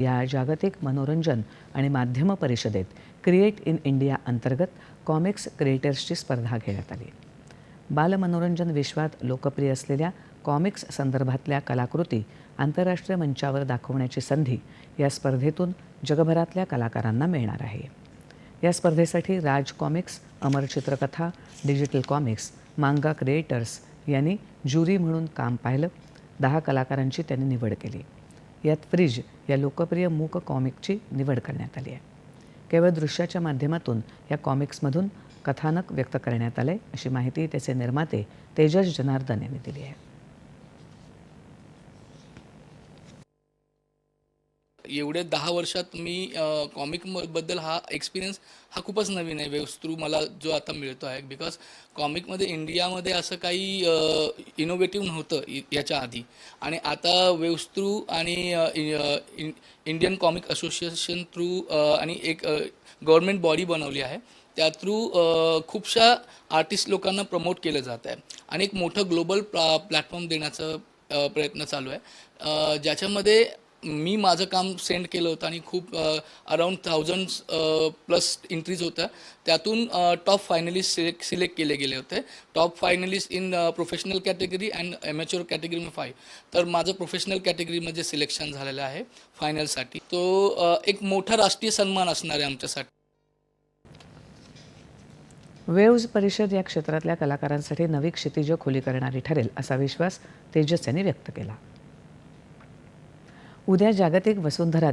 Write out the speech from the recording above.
या जागतिक मनोरंजन आणि माध्यम परिषदेत क्रिएट इन इंडिया अंतर्गत कॉमिक्स क्रिएटर्सची स्पर्धा घेण्यात आली. बालमनोरंजन विश्वात लोकप्रिय असलेल्या कॉमिक्स संदर्भातल्या कलाकृती आंतरराष्ट्रीय मंचावर दाखवण्याची संधी या स्पर्धेतून जगभरातल्या कलाकारांना मिळणार आहे. या स्पर्धेसाठी Raj comics Amar Chitrakatha digital comics manga creators यांनी ज्युरी म्हणून काम पाहिलं. दहा कलाकारांची त्यांनी निवड केली. यात फ्रीज या लोकप्रिय मूक कॉमिकची निवड करण्यात आली आहे. केवळ दृश्याच्या माध्यमातून या कॉमिक्समधून कथानक व्यक्त करण्यात आले अशी माहिती त्याचे निर्माते तेजस जनार्दन यांनी दिली आहे. एवढ्या दहा वर्षात मी कॉमिकबद्दल हा एक्सपिरियन्स हा खूपच नवीन आहे. वेव्स थ्रू मला जो आता मिळतो आहे. बिकॉज कॉमिकमध्ये इंडियामध्ये असं काही इनोव्हेटिव्ह नव्हतं याच्या आधी. आणि आता वेव्स थ्रू आणि इन- इंडियन कॉमिक असोसिएशन थ्रू आणि एक गव्हर्मेंट बॉडी बनवली आहे. त्या थ्रू खूपशा आर्टिस्ट लोकांना प्रमोट केलं जात आहे. आणि एक मोठं ग्लोबल प्ला प्लॅटफॉर्म देण्याचं प्रयत्न चालू आहे. ज्याच्यामध्ये मी माझं काम सेंड केलं होतं आणि खूप अराउंड थाउजंड प्लस एंट्रीज होत्या. त्यातून टॉप फायनलिस्ट सिलेक्ट सिलेक्ट केले गेले होते. Top finalist in professional category and amateur category five तर माझं प्रोफेशनल कॅटेगरीमध्ये सिलेक्शन झालेलं आहे फायनलसाठी तो एक मोठा राष्ट्रीय सन्मान असणार आहे आमच्यासाठी. वेव्ज परिषद या क्षेत्रातल्या कलाकारांसाठी नवी क्षितिज खुली करणारी ठरेल असा विश्वास तेजस यांनी व्यक्त केला. उद्या जागतिक वसुंधरा